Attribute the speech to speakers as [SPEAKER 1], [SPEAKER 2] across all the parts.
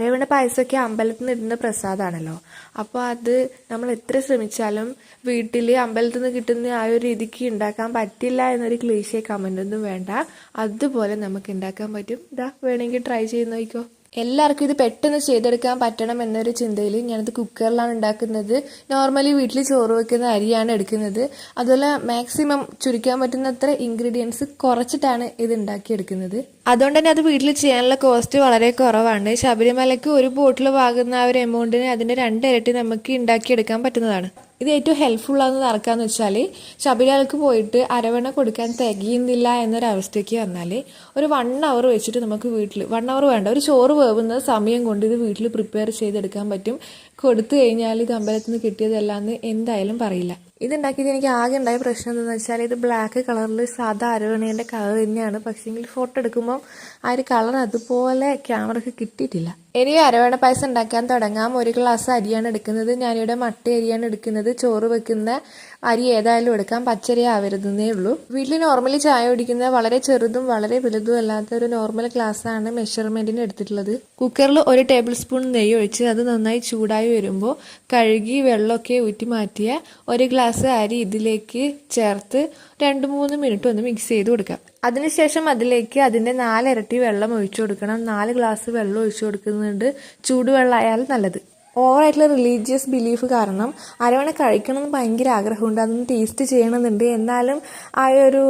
[SPEAKER 1] അരവണ പായസമൊക്കെ അമ്പലത്തിൽ നിന്ന് ഇടുന്ന പ്രസാദമാണല്ലോ അപ്പോൾ അത് നമ്മൾ എത്ര ശ്രമിച്ചാലും വീട്ടിൽ അമ്പലത്തിൽ നിന്ന് കിട്ടുന്ന ആ ഒരു രീതിക്ക് ഉണ്ടാക്കാൻ പറ്റില്ല എന്നൊരു ക്ലീശേ കമന്റ് ഒന്നും വേണ്ട. അതുപോലെ നമുക്ക് ഉണ്ടാക്കാൻ പറ്റും. ഇതാ വേണമെങ്കിൽ ട്രൈ ചെയ്ത് നോക്കിക്കോ. എല്ലാവർക്കും ഇത് പെട്ടെന്ന് ചെയ്തെടുക്കാൻ പറ്റണം എന്നൊരു ചിന്തയിൽ ഞാനത് കുക്കറിലാണ് ഉണ്ടാക്കുന്നത്. നോർമലി വീട്ടിൽ ചോറ് വെക്കുന്ന അരിയാണ് എടുക്കുന്നത്. അതുപോലെ മാക്സിമം ചുരുക്കാൻ പറ്റുന്ന അത്ര ഇൻഗ്രീഡിയൻസ് കുറച്ചിട്ടാണ് ഇത് ഉണ്ടാക്കിയെടുക്കുന്നത്. അതുകൊണ്ട് തന്നെ അത് വീട്ടിൽ ചെയ്യാനുള്ള കോസ്റ്റ് വളരെ കുറവാണ്. ശബരിമലയ്ക്ക് ഒരു ബോട്ടിൽ വാങ്ങുന്ന ആ ഒരു എമൗണ്ടിന് അതിന്റെ രണ്ടിരട്ടി നമുക്ക് ഉണ്ടാക്കിയെടുക്കാൻ പറ്റുന്നതാണ്. ഇത് ഏറ്റവും ഹെൽപ്ഫുൾ ആണെന്ന് നടക്കാന്ന് വെച്ചാൽ ശബരിമലക്ക് പോയിട്ട് അരവണ കൊടുക്കാൻ തികയുന്നില്ല എന്നൊരവസ്ഥയ്ക്ക് വന്നാൽ ഒരു വൺ അവർ വെച്ചിട്ട് നമുക്ക് വീട്ടിൽ വൺ അവർ വേണ്ട. ഒരു ചോറ് വേവുന്ന സമയം കൊണ്ട് ഇത് വീട്ടിൽ പ്രിപ്പയർ ചെയ്തെടുക്കാൻ പറ്റും. കൊടുത്തു കഴിഞ്ഞാൽ ഇത് അമ്പലത്തിൽ നിന്ന് കിട്ടിയതല്ലാന്ന് എന്തായാലും പറയില്ല. ഇതുണ്ടാക്കിയത് എനിക്ക് ആകെ ഉണ്ടായ പ്രശ്നം എന്താണെന്ന് വെച്ചാൽ ഇത് ബ്ലാക്ക് കളറിൽ സാധാ അരവണേന്റെ കളർ തന്നെയാണ്. പക്ഷേങ്കിൽ ഫോട്ടോ എടുക്കുമ്പോൾ ആ ഒരു കളർ അതുപോലെ ക്യാമറക്ക് കിട്ടിയിട്ടില്ല. ഇനി അരവണ പായസം ഉണ്ടാക്കാൻ തുടങ്ങാം. ഒരു ഗ്ലാസ് അരിയാണ് എടുക്കുന്നത്. ഞാനിവിടെ മട്ട അരിയാണ് എടുക്കുന്നത്. ചോറ് വെക്കുന്ന അരി ഏതായാലും എടുക്കാം. പച്ചരി ആവരുതെന്നേ ഉള്ളൂ. വീട്ടിൽ നോർമലി ചായ കുടിക്കുന്ന വളരെ ചെറുതും വളരെ വലുതും അല്ലാത്ത ഒരു നോർമൽ ഗ്ലാസ്സാണ് മെഷർമെന്റിന് എടുത്തിട്ടുള്ളത്. കുക്കറിൽ ഒരു ടേബിൾ സ്പൂൺ നെയ്യ് ഒഴിച്ച് അത് നന്നായി ചൂടായി വരുമ്പോൾ കഴുകി വെള്ളമൊക്കെ ഊറ്റി മാറ്റിയ ഒരു ഗ്ലാസ് അരി ഇതിലേക്ക് ചേർത്ത് രണ്ട് മൂന്ന് മിനിറ്റ് ഒന്ന് മിക്സ് ചെയ്ത് കൊടുക്കാം. അതിനുശേഷം അതിലേക്ക് അതിന്റെ നാലിരട്ടി വെള്ളം ഒഴിച്ചു കൊടുക്കണം. നാല് ഗ്ലാസ് വെള്ളം ഒഴിച്ചു കൊടുക്കുന്നുണ്ട്. ചൂടുവെള്ളമായാൽ നല്ലത്. ഓവറായിട്ടുള്ള റിലീജിയസ് ബിലീഫ് കാരണം അരവണ കഴിക്കണം എന്ന് ഭയങ്കര ആഗ്രഹമുണ്ട്. അതൊന്ന് ടേസ്റ്റ് ചെയ്യണമെന്നുണ്ട്. എന്നാലും ആ ഒരു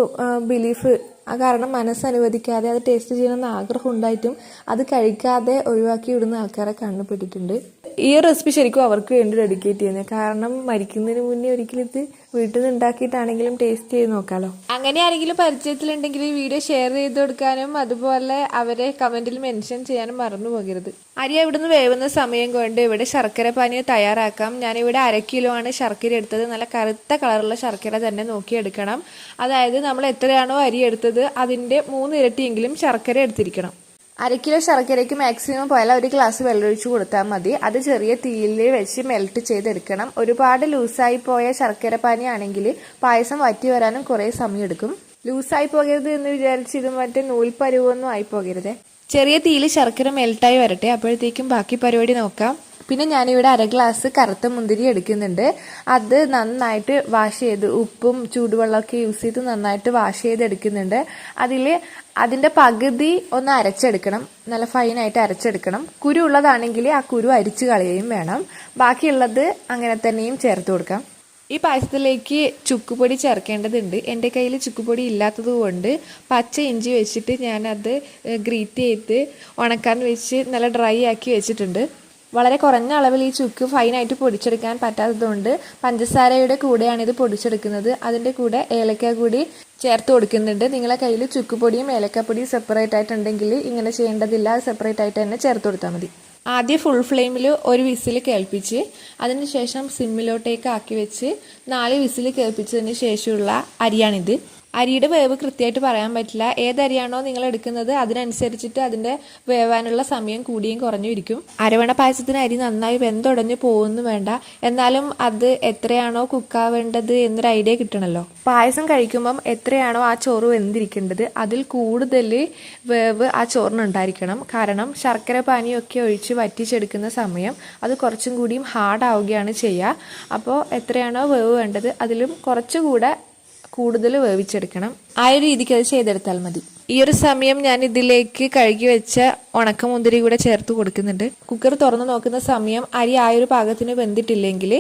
[SPEAKER 1] ബിലീഫ് ആ കാരണം മനസ്സനുവദിക്കാതെ അത് ടേസ്റ്റ് ചെയ്യണമെന്ന് ആഗ്രഹം ഉണ്ടായിട്ടും അത് കഴിക്കാതെ ഒഴിവാക്കി വിടുന്ന ആൾക്കാരെ കണ്ടുപെട്ടിട്ടുണ്ട് ഈ റെസിപ്പി ശരിക്കും അവർക്ക് വേണ്ടി ഡെഡിക്കേറ്റ് ചെയ്യുന്നത് കാരണം മരിക്കുന്നതിന് മുന്നേ ഒരിക്കലും ഇത് വീട്ടിൽ നിന്ന് ഉണ്ടാക്കിയിട്ടാണെങ്കിലും ടേസ്റ്റ് ചെയ്ത് നോക്കാലോ. അങ്ങനെ ആരെങ്കിലും പരിചയത്തിലുണ്ടെങ്കിൽ ഈ വീഡിയോ ഷെയർ ചെയ്ത് കൊടുക്കാനും അതുപോലെ അവരെ കമന്റിൽ മെൻഷൻ ചെയ്യാനും മറന്നു പോകരുത്. അരി ഇവിടുന്ന് വേവുന്ന സമയം കൊണ്ട് ഇവിടെ ശർക്കര പാനീയം തയ്യാറാക്കാം. ഞാനിവിടെ അര കിലോ ആണ് ശർക്കര എടുത്തത്. നല്ല കറുത്ത കളറുള്ള ശർക്കര തന്നെ നോക്കിയെടുക്കണം അതായത് നമ്മൾ എത്രയാണോ അരി എടുത്തത് അതിന്റെ മൂന്നിരട്ടിയെങ്കിലും ശർക്കര എടുത്തിരിക്കണം. അര കിലോ ശർക്കരയ്ക്ക് മാക്സിമം പോയാൽ ഒരു ഗ്ലാസ് വെള്ളം ഒഴിച്ച് കൊടുത്താൽ മതി. അത് ചെറിയ തീയിൽ വെച്ച് മെൽറ്റ് ചെയ്തെടുക്കണം. ഒരുപാട് ലൂസായി പോയ ശർക്കര പാനി ആണെങ്കിൽ പായസം വറ്റി വരാനും കുറേ സമയം എടുക്കും ലൂസായി പോകരുത് എന്ന് വിചാരിച്ച് ഇത് മറ്റേ നൂൽപ്പരുവൊന്നും ആയി പോകരുത്. ചെറിയ തീയിൽ ശർക്കര മെൽട്ടായി വരട്ടെ. അപ്പോഴത്തേക്കും ബാക്കി പരിപാടി നോക്കാം. പിന്നെ ഞാനിവിടെ അര ഗ്ലാസ് കറുത്ത മുന്തിരി എടുക്കുന്നുണ്ട്. അത് നന്നായിട്ട് വാഷ് ചെയ്ത് ഉപ്പും ചൂടുവെള്ളമൊക്കെ യൂസ് ചെയ്ത് നന്നായിട്ട് വാഷ് ചെയ്ത് എടുക്കുന്നുണ്ട് അതിൽ അതിന്റെ പകുതി ഒന്ന് അരച്ചെടുക്കണം. നല്ല ഫൈനായിട്ട് അരച്ചെടുക്കണം. കുരു ഉള്ളതാണെങ്കിൽ ആ കുരു അരിച്ചു കളയുകയും വേണം. ബാക്കിയുള്ളത് അങ്ങനെ തന്നെയും ചേർത്ത് കൊടുക്കാം. ഈ പായസത്തിലേക്ക് ചുക്കുപൊടി ചേർക്കേണ്ടതുണ്ട്. എന്റെ കയ്യിൽ ചുക്കുപൊടി ഇല്ലാത്തത് കൊണ്ട് പച്ച ഇഞ്ചി വെച്ചിട്ട് ഞാനത് ഗ്രീറ്റ് ചെയ്ത് ഉണക്കാൻ വെച്ച് നല്ല ഡ്രൈ ആക്കി വെച്ചിട്ടുണ്ട്. വളരെ കുറഞ്ഞ അളവിൽ ഈ ചുക്ക് ഫൈനായിട്ട് പൊടിച്ചെടുക്കാൻ പറ്റാത്തതുകൊണ്ട് പഞ്ചസാരയുടെ കൂടെയാണ് ഇത് പൊടിച്ചെടുക്കുന്നത്. അതിന്റെ കൂടെ ഏലക്ക കൂടി ചേർത്ത് കൊടുക്കുന്നുണ്ട്. നിങ്ങളെ കയ്യിൽ ചുക്കുപൊടിയും ഏലക്കപ്പൊടിയും സെപ്പറേറ്റ് ആയിട്ടുണ്ടെങ്കിൽ ഇങ്ങനെ ചെയ്യേണ്ടതില്ല. സെപ്പറേറ്റ് ആയിട്ട് തന്നെ ചേർത്ത് കൊടുത്താൽ മതി. ആദ്യം ഫുൾ ഫ്ലെയിമിൽ ഒരു വിസിൽ കേൾപ്പിച്ച് അതിനുശേഷം സിമ്മിലോട്ടേക്ക് ആക്കി വെച്ച് നാല് വിസിൽ കേൾപ്പിച്ചതിന് ശേഷമുള്ള അരിയാണിത്. അരിയുടെ വേവ് കൃത്യമായിട്ട് പറയാൻ പറ്റില്ല. ഏതരിയാണോ നിങ്ങൾ എടുക്കുന്നത് അതിനനുസരിച്ചിട്ട് അതിന്റെ വേവാനുള്ള സമയം കൂടിയും കുറഞ്ഞും ഇരിക്കും. അരവണ പായസത്തിന് അരി നന്നായി വെന്തുടഞ്ഞ് പോകുന്നു വേണ്ട. എന്നാലും അത് എത്രയാണോ കുക്കാവേണ്ടത് എന്നൊരു ഐഡിയ കിട്ടണല്ലോ. പായസം കഴിക്കുമ്പം എത്രയാണോ ആ ചോറ് വെന്തിരിക്കേണ്ടത് അതിൽ കൂടുതൽ വേവ് ആ ചോറിനുണ്ടായിരിക്കണം കാരണം ശർക്കര പാനിയൊക്കെ ഒഴിച്ച് വറ്റിച്ചെടുക്കുന്ന സമയം അത് കുറച്ചും കൂടിയും ഹാർഡ് ആവുകയാണ് ചെയ്യുക. അപ്പോൾ എത്രയാണോ വേവ് വേണ്ടത് അതിലും കുറച്ചുകൂടെ കൂടുതൽ വേവിച്ചെടുക്കണം. ആ ഒരു രീതിക്ക് അത് ചെയ്തെടുത്താൽ മതി. ഈ ഒരു സമയം ഞാൻ ഇതിലേക്ക് കഴുകി വെച്ച ഉണക്കമുന്തിരി കൂടെ ചേർത്ത് കൊടുക്കുന്നുണ്ട്. കുക്കർ തുറന്നു നോക്കുന്ന സമയം അരി ആ ഒരു പാകത്തിന് വെന്തിട്ടില്ലെങ്കിൽ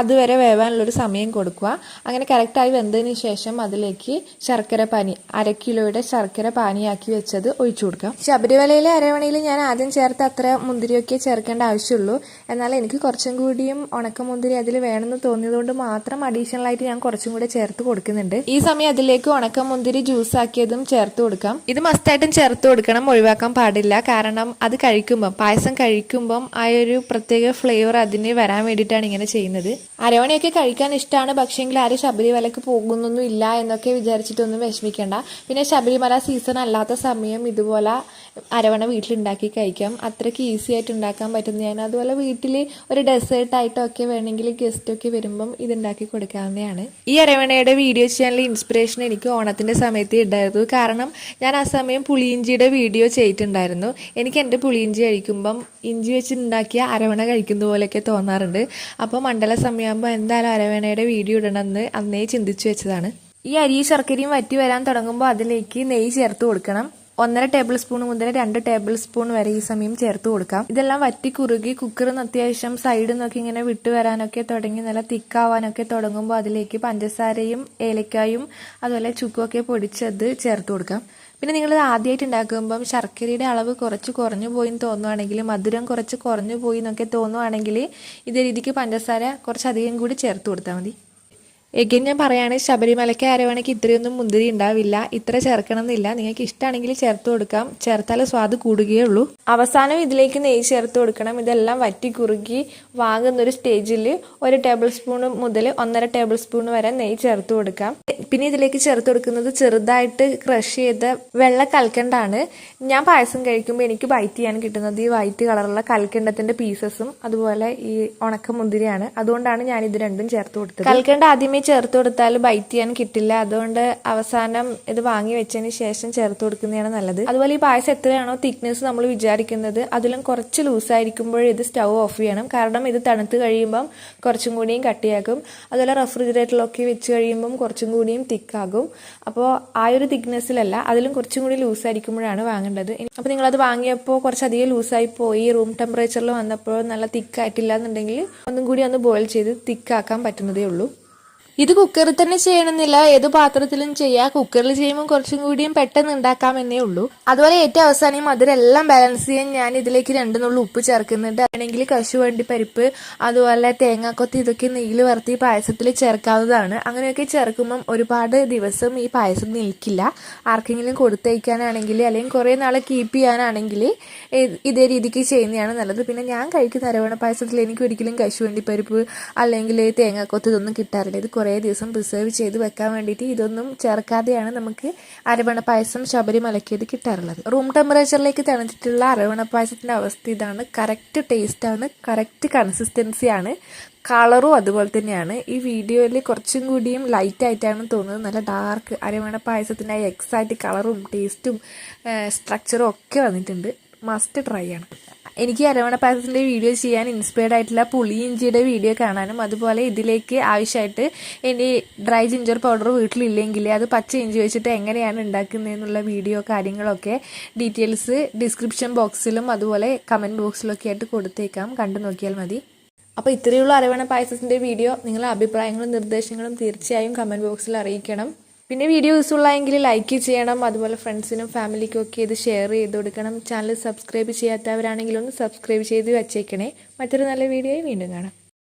[SPEAKER 1] അതുവരെ വേവാനുള്ളൊരു സമയം കൊടുക്കുക. അങ്ങനെ കറക്റ്റായി വെന്തതിന് ശേഷം അതിലേക്ക് ശർക്കര പാനി അര കിലോയുടെ ശർക്കര പാനിയാക്കി വെച്ചത് ഒഴിച്ചു കൊടുക്കാം. ശബരിമലയിലെ അരവണയിൽ ഞാൻ ആദ്യം ചേർത്ത് അത്ര മുന്തിരിയൊക്കെ ചേർക്കേണ്ട ആവശ്യമുള്ളൂ. എന്നാൽ എനിക്ക് കുറച്ചും കൂടിയും ഉണക്കമുന്തിരി അതിൽ വേണമെന്ന് തോന്നിയതുകൊണ്ട് മാത്രം അഡീഷണൽ ആയിട്ട് ഞാൻ കുറച്ചും കൂടെ ചേർത്ത് കൊടുക്കുന്നുണ്ട്. ഈ സമയം അതിലേക്ക് ഉണക്കമുന്തിരി ജ്യൂസ് ആക്കിയതും ചേർത്ത് കൊടുക്കാം. ഇത് മസ്റ്റായിട്ടും ചേർത്ത് കൊടുക്കണം ഒഴിവാക്കാൻ പാടില്ല. കാരണം അത് കഴിക്കുമ്പം പായസം കഴിക്കുമ്പം ആ ഒരു പ്രത്യേക ഫ്ലേവർ അതിന് വരാൻ വേണ്ടിയിട്ടാണ് ഇങ്ങനെ ചെയ്യുന്നത്. അരവണയൊക്കെ കഴിക്കാൻ ഇഷ്ടമാണ് പക്ഷേങ്കിൽ ആരും ശബരിമലക്ക് പോകുന്നൊന്നും ഇല്ല എന്നൊക്കെ വിചാരിച്ചിട്ടൊന്നും വിഷമിക്കേണ്ട. പിന്നെ ശബരിമല സീസൺ അല്ലാത്ത സമയം ഇതുപോലെ അരവണ വീട്ടിലുണ്ടാക്കി കഴിക്കാം. അത്രയ്ക്ക് ഈസി ആയിട്ട് ഉണ്ടാക്കാൻ ഞാൻ അതുപോലെ വീട്ടിൽ ഒരു ഡെസേർട്ടായിട്ടോ ഒക്കെ വേണമെങ്കിൽ ഗസ്റ്റൊക്കെ വരുമ്പം ഇതുണ്ടാക്കി കൊടുക്കാവുന്നതാണ്. ഈ അരവണയുടെ വീഡിയോ ചെയ്യാനുള്ള ഇൻസ്പിറേഷൻ എനിക്ക് ഓണത്തിന്റെ സമയത്ത് ഉണ്ടായിരുന്നു കാരണം ഞാൻ ആ സമയം പുളിയിഞ്ചിയുടെ വീഡിയോ ചെയ്തിട്ടുണ്ടായിരുന്നു. എനിക്ക് എന്റെ പുളിയിഞ്ചി കഴിക്കുമ്പം ഇഞ്ചി വെച്ചിട്ടുണ്ടാക്കിയ അരവണ കഴിക്കുന്ന പോലെയൊക്കെ തോന്നാറുണ്ട്. അപ്പോൾ മണ്ഡല സമയമാകുമ്പോൾ എന്തായാലും അരവണയുടെ വീഡിയോ ഇടണമെന്ന് അന്നേ ചിന്തിച്ചു വെച്ചതാണ്. ഈ അരി ശർക്കരയും വറ്റി വരാൻ തുടങ്ങുമ്പോൾ അതിലേക്ക് നെയ്യ് ചേർത്ത് കൊടുക്കണം. ഒന്നര ടേബിൾ സ്പൂൺ മുതൽ രണ്ട് ടേബിൾ സ്പൂൺ വരെ ഈ സമയം ചേർത്ത് കൊടുക്കാം. ഇതെല്ലാം വറ്റി കുറുകി കുക്കറിൽ നിന്ന് അത്യാവശ്യം സൈഡിൽ നിന്നൊക്കെ ഇങ്ങനെ വിട്ടു വരാനൊക്കെ തുടങ്ങി നല്ല തിക്കാവാനൊക്കെ തുടങ്ങുമ്പോൾ അതിലേക്ക് പഞ്ചസാരയും ഏലക്കായും അതുപോലെ ചുക്കുമൊക്കെ പൊടിച്ചത് ചേർത്ത് കൊടുക്കാം. പിന്നെ നിങ്ങൾ ആദ്യമായിട്ട് ഉണ്ടാക്കുമ്പം ശർക്കരയുടെ അളവ് കുറച്ച് കുറഞ്ഞു പോയി എന്ന് തോന്നുവാണെങ്കിൽ മധുരം കുറച്ച് കുറഞ്ഞു പോയി എന്നൊക്കെ തോന്നുവാണെങ്കിൽ ഇതേ രീതിക്ക് പഞ്ചസാര കുറച്ചധികം കൂടി ചേർത്ത് കൊടുത്താൽ മതി. എഗൈൻ ഞാൻ പറയുകയാണെങ്കിൽ ശബരിമലയ്ക്ക് അരവണയ്ക്ക് ഇത്രയൊന്നും മുന്തിരി ഉണ്ടാവില്ല. ഇത്ര ചേർക്കണം എന്നില്ല നിങ്ങൾക്ക് ഇഷ്ടമാണെങ്കിൽ ചേർത്ത് കൊടുക്കാം. ചേർത്താൽ സ്വാദ് കൂടുകയേ ഉള്ളൂ അവസാനം ഇതിലേക്ക് നെയ്യ് ചേർത്ത് കൊടുക്കണം. ഇതെല്ലാം വറ്റി കുറുകി വാങ്ങുന്ന ഒരു സ്റ്റേജിൽ ഒരു ടേബിൾ സ്പൂൺ മുതൽ ഒന്നര ടേബിൾ സ്പൂൺ വരെ നെയ്യ് ചേർത്ത് കൊടുക്കാം. പിന്നെ ഇതിലേക്ക് ചേർത്ത് കൊടുക്കുന്നത് ചെറുതായിട്ട് ക്രഷ് ചെയ്ത വെള്ള കൽക്കണ്ടാണ്. ഞാൻ പായസം കഴിക്കുമ്പോൾ എനിക്ക് ബൈറ്റ് ചെയ്യാൻ കിട്ടുന്നത് ഈ വൈറ്റ് കളറുള്ള കൽക്കണ്ടത്തിന്റെ പീസസും അതുപോലെ ഈ ഉണക്ക മുന്തിരിയാണ്. അതുകൊണ്ടാണ് ഞാൻ ഇത് രണ്ടും ചേർത്ത് കൊടുത്തത്. കൽക്കണ്ട ആദ്യമേ ചേർത്ത് കൊടുത്താൽ ബൈറ്റ് ചെയ്യാൻ കിട്ടില്ല. അതുകൊണ്ട് അവസാനം ഇത് വാങ്ങി വെച്ചതിന് ശേഷം ചേർത്ത് കൊടുക്കുന്നതാണ് നല്ലത്. അതുപോലെ ഈ പായസം എത്രയാണോ തിക്നെസ് നമ്മൾ വിചാരിക്കുന്നത് അതിലും കുറച്ച് ലൂസായിരിക്കുമ്പോൾ ഇത് സ്റ്റൗ ഓഫ് ചെയ്യണം. കാരണം ഇത് തണുത്ത് കഴിയുമ്പം കുറച്ചും കൂടിയും കട്ടിയാക്കും അതുപോലെ റെഫ്രിജറേറ്ററിലൊക്കെ വെച്ച് കഴിയുമ്പം കുറച്ചും കൂടിയും തിക്കാകും അപ്പോൾ ആ ഒരു തിക്നെസ്സിലല്ല അതിലും കുറച്ചും കൂടി ലൂസായിരിക്കുമ്പോഴാണ് വാങ്ങേണ്ടത്. അപ്പോൾ നിങ്ങളത് വാങ്ങിയപ്പോൾ കുറച്ചധികം ലൂസായി പോയി. റൂം ടെമ്പറേച്ചറിൽ വന്നപ്പോൾ നല്ല തിക്കായിട്ടില്ല എന്നുണ്ടെങ്കിൽ ഒന്നും കൂടി ഒന്ന് ബോയിൽ ചെയ്ത് തിക്കാക്കാൻ പറ്റുന്നതേ ഉള്ളൂ. ഇത് കുക്കറിൽ തന്നെ ചെയ്യണമെന്നില്ല. ഏത് പാത്രത്തിലും ചെയ്യാം. കുക്കറിൽ ചെയ്യുമ്പോൾ കുറച്ചും കൂടിയും പെട്ടെന്ന് ഉണ്ടാക്കാമെന്നേ ഉള്ളൂ. അതുപോലെ ഏറ്റവും അവസാനം മധുരെല്ലാം ബാലൻസ് ചെയ്യാൻ ഞാൻ ഇതിലേക്ക് രണ്ടു നുള്ളു ഉപ്പ് ചേർക്കുന്നുണ്ട്. അല്ലെങ്കിൽ കശുവണ്ടി പരിപ്പ് അതുപോലെ തേങ്ങാക്കൊത്തി ഇതൊക്കെ നെയ്യിൽ വറുത്തി പായസത്തിൽ ചേർക്കാവുന്നതാണ്. അങ്ങനെയൊക്കെ ചേർക്കുമ്പം ഒരുപാട് ദിവസം ഈ പായസം നിൽക്കില്ല. ആർക്കെങ്കിലും കൊടുത്തയക്കാനാണെങ്കിൽ അല്ലെങ്കിൽ കുറേ നാളെ കീപ്പ് ചെയ്യാനാണെങ്കിൽ ഇതേ രീതിക്ക് ചെയ്യുന്നതാണ് നല്ലത്. പിന്നെ ഞാൻ കഴിക്കുന്ന അരവണ പായസത്തിൽ എനിക്ക് ഒരിക്കലും കശുവണ്ടി പരിപ്പ് അല്ലെങ്കിൽ തേങ്ങാക്കൊത്ത് ഇതൊന്നും കിട്ടാറില്ല. ഇത് കുറേ ദിവസം പ്രിസേർവ് ചെയ്ത് വെക്കാൻ വേണ്ടിയിട്ട് ഇതൊന്നും ചേർക്കാതെയാണ് നമുക്ക് അരവണ പായസം ശബരിമലയ്ക്ക് കിട്ടാറുള്ളത്. റൂം ടെമ്പറേച്ചറിലേക്ക് തണുത്തിട്ടുള്ള അരവണ പായസത്തിന്റെ അവസ്ഥ ഇതാണ്. കറക്റ്റ് ടേസ്റ്റാണ് കറക്റ്റ് കൺസിസ്റ്റൻസിയാണ് കളറും അതുപോലെ തന്നെയാണ്. ഈ വീഡിയോയിൽ കുറച്ചും കൂടിയും ലൈറ്റ് ആയിട്ടാണ് തോന്നുന്നത്. നല്ല ഡാർക്ക് അരവണ പായസത്തിന്റെ എക്സാക്റ്റ് കളറും ടേസ്റ്റും സ്ട്രക്ചറും ഒക്കെ വന്നിട്ടുണ്ട്. മസ്റ്റ് ട്രൈ ആണ്. എനിക്ക് അരവണ പായസത്തിന്റെ വീഡിയോ ചെയ്യാൻ ഇൻസ്പയർഡ് ആയിട്ടുള്ള പുളി ഇഞ്ചിയുടെ വീഡിയോ കാണാനും അതുപോലെ ഇതിലേക്ക് ആവശ്യമായിട്ട് എന്റെ ഡ്രൈ ജിഞ്ചർ പൗഡർ വീട്ടിലില്ലെങ്കിൽ അത് പച്ച ഇഞ്ചി വെച്ചിട്ട് എങ്ങനെയാണ് ഉണ്ടാക്കുന്നതെന്നുള്ള വീഡിയോ കാര്യങ്ങളൊക്കെ ഡീറ്റെയിൽസ് ഡിസ്ക്രിപ്ഷൻ ബോക്സിലും അതുപോലെ കമന്റ് ബോക്സിലൊക്കെ ആയിട്ട് കൊടുത്തേക്കാം. കണ്ടു നോക്കിയാൽ മതി. അപ്പോൾ ഇത്രയുള്ള അരവണ പായസത്തിന്റെ വീഡിയോ നിങ്ങളുടെ അഭിപ്രായങ്ങളും നിർദ്ദേശങ്ങളും തീർച്ചയായും കമന്റ് ബോക്സിൽ അറിയിക്കണം. പിന്നെ വീഡിയോ യൂസ്ഫുൾ ലൈക്ക് ചെയ്യണം. അതുപോലെ ഫ്രണ്ട്സിനും ഫാമിലിക്കും ഒക്കെ ഇത് ഷെയർ ചെയ്ത് കൊടുക്കണം. ചാനൽ സബ്സ്ക്രൈബ് ചെയ്യാത്തവരാണെങ്കിൽ ഒന്ന് സബ്സ്ക്രൈബ് ചെയ്ത് വച്ചേക്കണേ. മറ്റൊരു നല്ല വീഡിയോയും വീണ്ടും കാണാം.